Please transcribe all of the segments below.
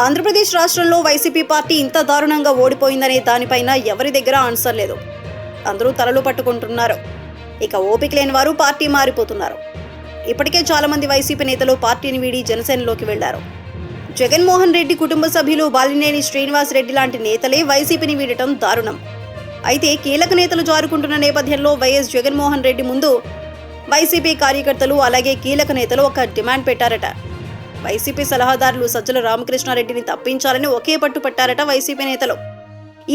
ఆంధ్రప్రదేశ్ రాష్ట్రంలో YCP party ఇంత దారుణంగా ఓడిపోయిందనే దానిపైన ఎవరి దగ్గర ఆన్సర్ లేదు. అందరూ తలలు పట్టుకుంటున్నారు. ఇక ఓపిక లేని వారు పార్టీ మారిపోతున్నారు. ఇప్పటికే చాలామంది వైసీపీ నేతలు పార్టీని వీడి జనసేనలోకి వెళ్ళారు. జగన్మోహన్ రెడ్డి కుటుంబ సభ్యులు బాలినేని శ్రీనివాస్ రెడ్డి లాంటి నేతలే వైసీపీని వీడటం దారుణం. అయితే కీలక నేతలు జారుకుంటున్న నేపథ్యంలో వైఎస్ జగన్మోహన్ రెడ్డి ముందు వైసీపీ కార్యకర్తలు అలాగే కీలక నేతలు ఒక డిమాండ్ పెట్టారట. వైసీపీ సలహాదారులు సజ్జల రామకృష్ణారెడ్డిని తప్పించాలని ఒకే పట్టు పట్టారట వైసీపీ నేతలు.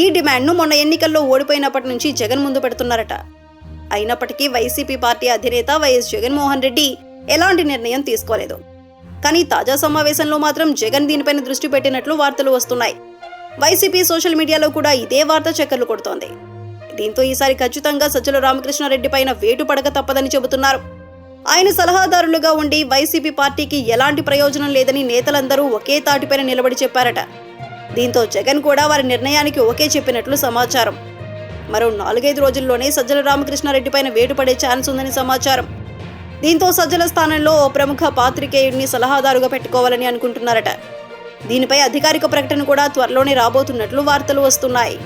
ఈ డిమాండ్ను మొన్న ఎన్నికల్లో ఓడిపోయినప్పటి నుంచి జగన్ ముందు పెడుతున్నారట. అయినప్పటికీ వైసీపీ పార్టీ అధినేత వైఎస్ జగన్మోహన్ రెడ్డి ఎలాంటి నిర్ణయం తీసుకోలేదు. కానీ తాజా సమావేశంలో మాత్రం జగన్ దీనిపైన దృష్టి పెట్టినట్లు వార్తలు వస్తున్నాయి. వైసీపీ సోషల్ మీడియాలో కూడా ఇదే వార్త చక్కర్లు కొడుతోంది. దీంతో ఈసారి ఖచ్చితంగా సజ్జల రామకృష్ణారెడ్డి పైన వేటు పడక తప్పదని చెబుతున్నారు. ఆయన సలహాదారులుగా ఉండి వైసీపీ పార్టీకి ఎలాంటి ప్రయోజనం లేదని నేతలందరూ ఒకే తాటిపైన నిలబడి చెప్పారట. దీంతో జగన్ కూడా వారి నిర్ణయానికి ఓకే చెప్పినట్లు సమాచారం. మరో నాలుగైదు రోజుల్లోనే సజ్జల రామకృష్ణారెడ్డి పైన వేటుపడే ఛాన్స్ ఉందని సమాచారం. దీంతో సజ్జల స్థానంలో ఓ ప్రముఖ పాత్రికేయుడిని సలహాదారుగా పెట్టుకోవాలని అనుకుంటున్నారట. దీనిపై అధికారిక ప్రకటన కూడా త్వరలోనే రాబోతున్నట్లు వార్తలు వస్తున్నాయి.